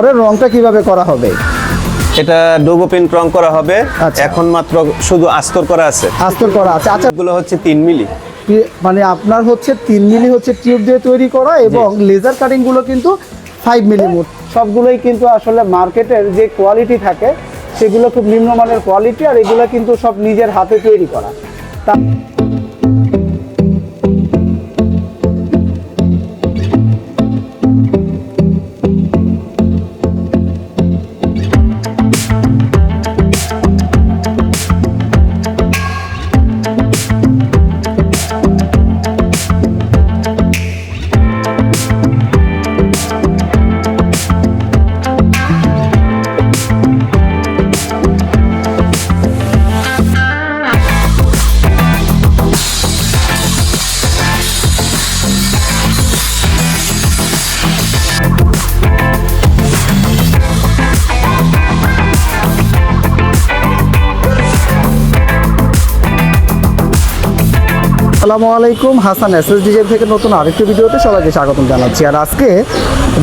পরে রংটা কীভাবে করা হবে? এটা ডোগো পেন্ট রং করা হবে। আচ্ছা। এখন মাত্র শুধু আস্তর করা আছে। আস্তর করা আছে। আচ্ছা। এগুলো হচ্ছে তিন মিলি। মানে আপনার হচ্ছে তিন মিলি হচ্ছে টিউব দিয়ে তৈরি করা এবং লেজার কাটিংগুলো কিন্তু ফাইভ মিলি মোট। সবগুলোই কিন্তু আসলে মার্কেটের যে কোয়ালিটি থাকে সেগুলো খুব নিম্নমানের কোয়ালিটি আর এগুলো কিন্তু সব নিজের হাতে তৈরি করা। তা আসসালামু আলাইকুম। হাসান এস এস ডিজেল থেকে নতুন আরেকটি ভিডিওতে সবাইকে স্বাগতম জানাচ্ছি। আর আজকে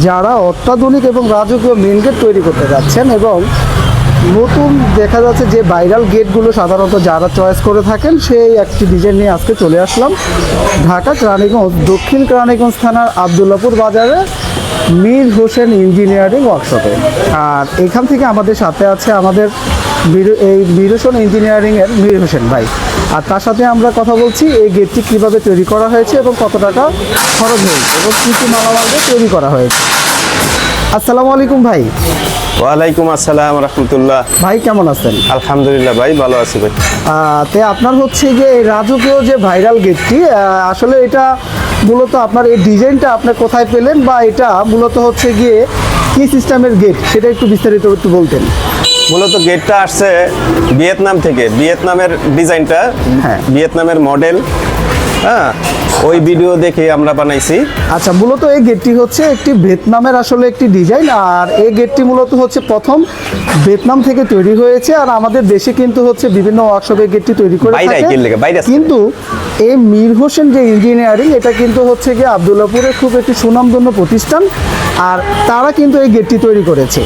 যারা অত্যাধুনিক এবং রাজকীয় মেন গেট তৈরি করতে যাচ্ছেন এবং নতুন দেখা যাচ্ছে যে ভাইরাল গেটগুলো সাধারণত যারা চয়েস করে থাকেন, সেই একটি ডিজাইন নিয়ে আজকে চলে আসলাম। ঢাকা কেরানীগঞ্জ দক্ষিণ কেরানীগঞ্জ থানার আবদুল্লাপুর বাজারে মীর হোসেন ইঞ্জিনিয়ারিং ওয়ার্কশপে আর এখান থেকে আমাদের সাথে আছে আমাদের এই মীর হোসেন ইঞ্জিনিয়ারিংয়ের মীর হোসেন ভাই। আর তার সাথে আমরা কথা বলছি এই গেটটি কীভাবে তৈরি করা হয়েছে এবং কত টাকা খরচ হয়েছে এবং কী কী মালামাল তৈরি করা হয়েছে। আসসালামু আলাইকুম ভাই। ওয়ালাইকুম আসসালাম রহমতুল্লাহ। ভাই কেমন আছেন? আলহামদুলিল্লাহ ভাই ভালো আছি ভাই। তে আপনার হচ্ছে যে এই রাজকীয় যে ভাইরাল গেটটি আসলে এটা মূলত আপনার এই ডিজাইনটা আপনি কোথায় পেলেন বা এটা মূলত হচ্ছে গিয়ে কি সিস্টেমের গেট সেটা একটু বিস্তারিত একটু বলতেন। মূলত গেটটা আসছে ভিয়েতনাম থেকে ভিয়েতনামের ডিজাইনটা হ্যাঁ। ভিয়েতনামের মডেল হ্যাঁ ওই ভিডিও দেখে আমরা বানাইছি। আচ্ছা মূলত এই গেটটি হচ্ছে একটি ভিয়েতনামের আসলে একটি ডিজাইন আর এই গেটটি মূলত হচ্ছে প্রথম ভিয়েতনাম থেকে তৈরি হয়েছে আর আমাদের দেশে কিন্তু হচ্ছে বিভিন্ন ওয়ার্কশপে গেটটি তৈরি করে থাকে? কিন্তু এই মীর হোসেন যে ইঞ্জিনিয়ারিং এটা কিন্তু হচ্ছে গিয়ে আবদুল্লাপুরের খুব একটি সুনামধন্য প্রতিষ্ঠান আর তারা কিন্তু এই গেটটি তৈরি করেছে।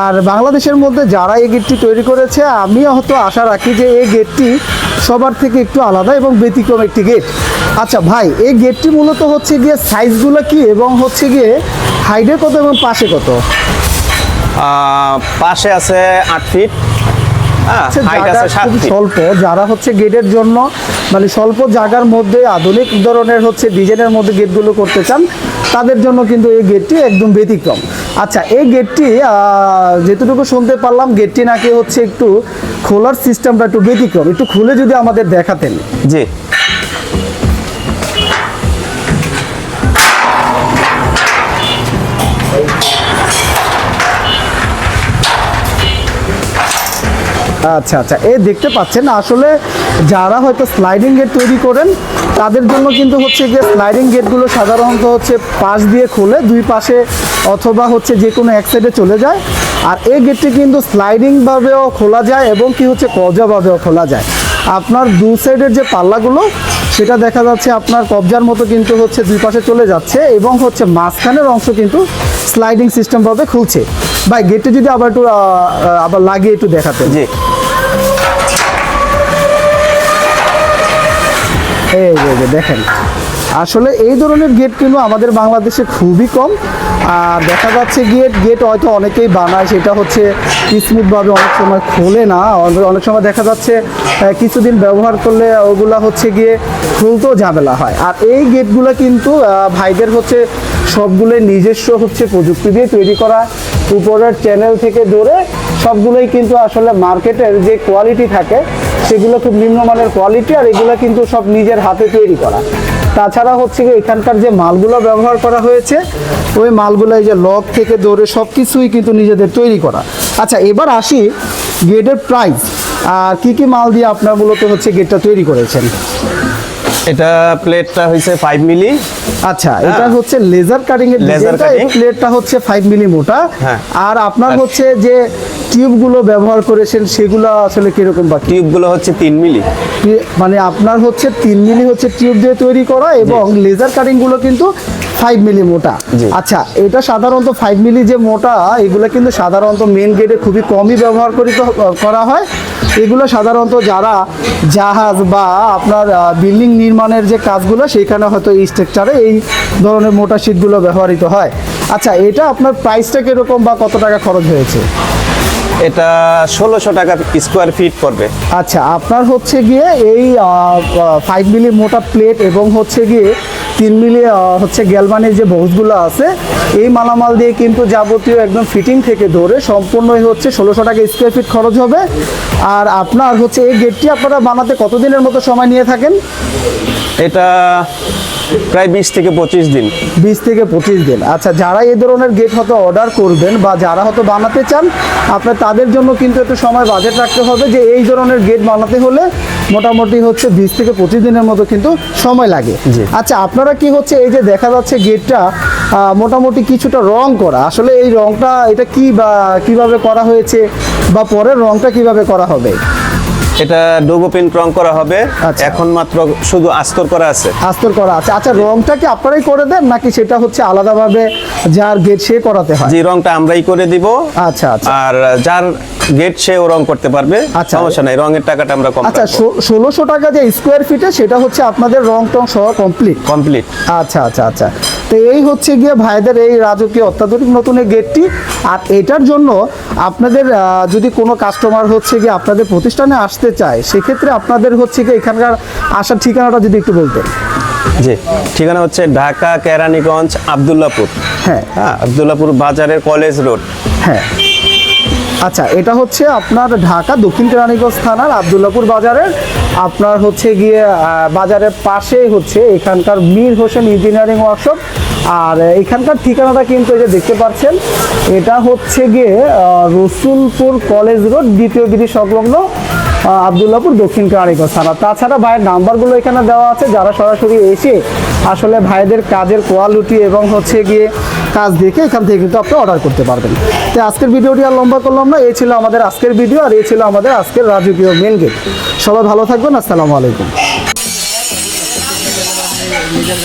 আর বাংলাদেশের মধ্যে যারা এই গেটটি তৈরি করেছে আমি হয়তো আশা রাখি যে এই গেটটি সবার থেকে একটু আলাদা এবং ব্যতিক্রম একটি গেট। আচ্ছা ভাই এই গেটটি মূলত হচ্ছে গিয়ে সাইজগুলো কি এবং হচ্ছে গিয়ে হাইডে কত এবং পাশে কত? পাশে আছে আট ফিট হ্যাঁ ফিট স্বল্প যারা হচ্ছে গেটের জন্য মানে স্বল্প জায়গার মধ্যে আধুনিক ধরনের হচ্ছে ডিজাইনের মধ্যে গেটগুলো করতে চান তাদের জন্য কিন্তু এই গেটটি একদম ব্যতিক্রম। আচ্ছা এই গেটটি আহ, যেটুকু শুনতে পারলাম গেটটি নাকি হচ্ছে একটু খোলার সিস্টেমটা একটু ব্যতিক্রম। একটু খুলে যদি আমাদের দেখাতেন। জি। আচ্ছা আচ্ছা। এই দেখতে পাচ্ছেন, আসলে যারা হয়তো স্লাইডিং গেট তৈরি করেন, তাদের জন্য কিন্তু হচ্ছে গিয়ে স্লাইডিং গেটগুলো সাধারণত হচ্ছে পাশ দিয়ে খুলে দুই পাশে অথবা হচ্ছে যে কোনো এক সাইডে চলে যায়। আর এই গেটটি কিন্তু স্লাইডিংভাবেও খোলা যায় এবং কি হচ্ছে কবজাভাবেও খোলা যায়। আপনার দু সাইডের যে পাল্লাগুলো, সেটা দেখা যাচ্ছে আপনার কবজার মতো কিন্তু হচ্ছে দুই পাশে চলে যাচ্ছে এবং হচ্ছে মাঝখানের অংশ কিন্তু স্লাইডিং সিস্টেমভাবে খুলছে। ভাই গেটটি যদি আবার একটু আবার লাগিয়ে একটু দেখাতে জি। এই দেখেন। আসলে এই ধরনের গেট কিন্তু আমাদের বাংলাদেশে খুবই কম। আর দেখা যাচ্ছে গেট গেট হয়তো অনেকেই বানায়, সেটা হচ্ছে স্মুথভাবে অনেক সময় খোলে না। অনেক- সময় দেখা যাচ্ছে কিছুদিন ব্যবহার করলে ওগুলা হচ্ছে গিয়ে খুলতেও ঝামেলা হয়। আর এই গেটগুলো কিন্তু ভাইদের হচ্ছে সবগুলোই নিজস্ব হচ্ছে প্রযুক্তি দিয়ে তৈরি করা। উপরের চ্যানেল থেকে ধরে সবগুলোই কিন্তু আসলে মার্কেটের যে কোয়ালিটি থাকে, সেগুলো খুব নিম্নমানের কোয়ালিটি আর এগুলো কিন্তু সব নিজের হাতে তৈরি করা। তাছাড়া হচ্ছে এখানকার যে মালগুলো ব্যবহার করা হয়েছে, ওই মালগুলো এই যে লক থেকে ধরে সব কিছুই কিন্তু নিজেদের তৈরি করা। আচ্ছা এবার আসি গেটের প্রাইস আর কি কি মাল দিয়ে আপনার মূলত হচ্ছে গেটটা তৈরি করেছেন? এটা প্লেটটা হইছে 5 মিলি আচ্ছা এটা হচ্ছে লেজার কাটিং এর লেজার কাটিং প্লেটটা হচ্ছে 5 মিলি মোটা। হ্যাঁ। আর আপনার হচ্ছে যে টিউবগুলো ব্যবহার করেছেন সেগুলো আসলে কীরকম বা টিউবগুলো হচ্ছে 3 মিলি মানে আপনার হচ্ছে 3 মিলি হচ্ছে টিউব দিয়ে তৈরি করা এবং লেজার কাটিংগুলো কিন্তু ফাইভ মিলি মোটা। আচ্ছা এটা সাধারণত ফাইভ মিলি যে মোটা এগুলো কিন্তু সাধারণত মেন গেটে খুবই কমই ব্যবহার করিত করা হয়। এগুলো সাধারণত যারা জাহাজ বা আপনার বিল্ডিং নির্মাণের যে কাজগুলো সেইখানে হয়তো এই স্ট্রাকচারে এই ধরনের মোটা শিটগুলো ব্যবহৃত হয়। আচ্ছা এটা আপনার প্রাইসটা কীরকম বা কত টাকা খরচ হয়েছে? এটা ষোলোশো টাকা স্কোয়ার ফিট পড়বে। আচ্ছা আপনার হচ্ছে গিয়ে এই ফাইভ মিলি মোটা প্লেট এবং হচ্ছে গিয়ে তিন মিলি হচ্ছে গ্যালবানের যে বক্সগুলো আছে, এই মালামাল দিয়ে কিন্তু যাবতীয় একদম ফিটিং থেকে ধরে সম্পূর্ণই হচ্ছে ষোলোশো টাকা স্কোয়ার ফিট খরচ হবে। আর আপনার হচ্ছে এই গেটটি আপনারা বানাতে কতদিনের মতো সময় নিয়ে থাকেন? এটা প্রায় বিশ থেকে পঁচিশ দিন। বিশ থেকে পঁচিশ দিন। আচ্ছা যারা এই ধরনের গেট হয়তো অর্ডার করবেন বা যারা হয়তো বানাতে চান আপনার তাদের জন্য কিন্তু একটু সময় বাজেট রাখতে হবে যে এই ধরনের গেট বানাতে হলে মোটামুটি হচ্ছে বিশ থেকে পঁচিশ দিনের মতো কিন্তু সময় লাগে। আচ্ছা আপনারা কি হচ্ছে এই যে দেখা যাচ্ছে গেটটা মোটামুটি কিছুটা রং করা আসলে এই রংটা এটা কি বা কীভাবে করা হয়েছে বা পরের রংটা কীভাবে করা হবে? এটা ডোগো পেন রং করা হবে। আচ্ছা। এখন মাত্র শুধু আস্তর করা আছে। আস্তর করা আছে। আচ্ছা রংটা কি আপনারাই করে দেন নাকি সেটা হচ্ছে আলাদাভাবে যার গেট সে করাতে হয়? যে রংটা আমরাই করে দিব। আচ্ছা আচ্ছা। আর যার গেট সেও রং করতে পারবে আচ্ছা। সমস্যা নাই রঙের টাকাটা আমরা কম আচ্ছা ষোলোশো টাকা যে স্কোয়ার ফিটে সেটা হচ্ছে আপনাদের রং টং সহ কমপ্লিট কমপ্লিট আচ্ছা আচ্ছা আচ্ছা। তো এই হচ্ছে গিয়ে ভাইদের এই রাজকীয় অত্যাধুনিক নতুন এই গেটটি আর এটার জন্য আপনাদের যদি কোনো কাস্টমার হচ্ছে গিয়ে আপনাদের প্রতিষ্ঠানে আসতে চায় সেক্ষেত্রে আপনাদের হচ্ছে গিয়ে এখানকার আসার ঠিকানাটা যদি একটু বলতেন। জি ঠিকানা হচ্ছে ঢাকা কেরানীগঞ্জ আবদুল্লাপুর। হ্যাঁ। হ্যাঁ আবদুল্লাপুর বাজারের কলেজ রোড হ্যাঁ। আচ্ছা এটা হচ্ছে আপনার ঢাকা দক্ষিণ কেরানীগঞ্জ থানার আবদুল্লাপুর বাজারের। আপনার হচ্ছে গিয়ে বাজারের পাশেই হচ্ছে এখানকার মীর হোসেন ইঞ্জিনিয়ারিং ওয়ার্কশপ। আর এখানকার ঠিকানাটা কিন্তু এই যে দেখতে পাচ্ছেন, এটা হচ্ছে গিয়ে রসুলপুর কলেজ রোড দ্বিতীয় বিধি সংলগ্ন আবদুল্লাপুর দক্ষিণ কেরানীগঞ্জ থানা তাছাড়া ভাইয়ের নাম্বারগুলো এখানে দেওয়া আছে, যারা সরাসরি এসে আসলে ভাইদের কাজের কোয়ালিটি এবং হচ্ছে গিয়ে কাজ দেখে এখান থেকে কিন্তু আপনি অর্ডার করতে পারবেন। তো আজকের ভিডিওটি আর লম্বা করলাম না এই ছিল আমাদের আজকের ভিডিও আর এই ছিল আমাদের আজকের রাজকীয় মেন গেট সবাই ভালো থাকবেন, আসসালামু আলাইকুম। নিজের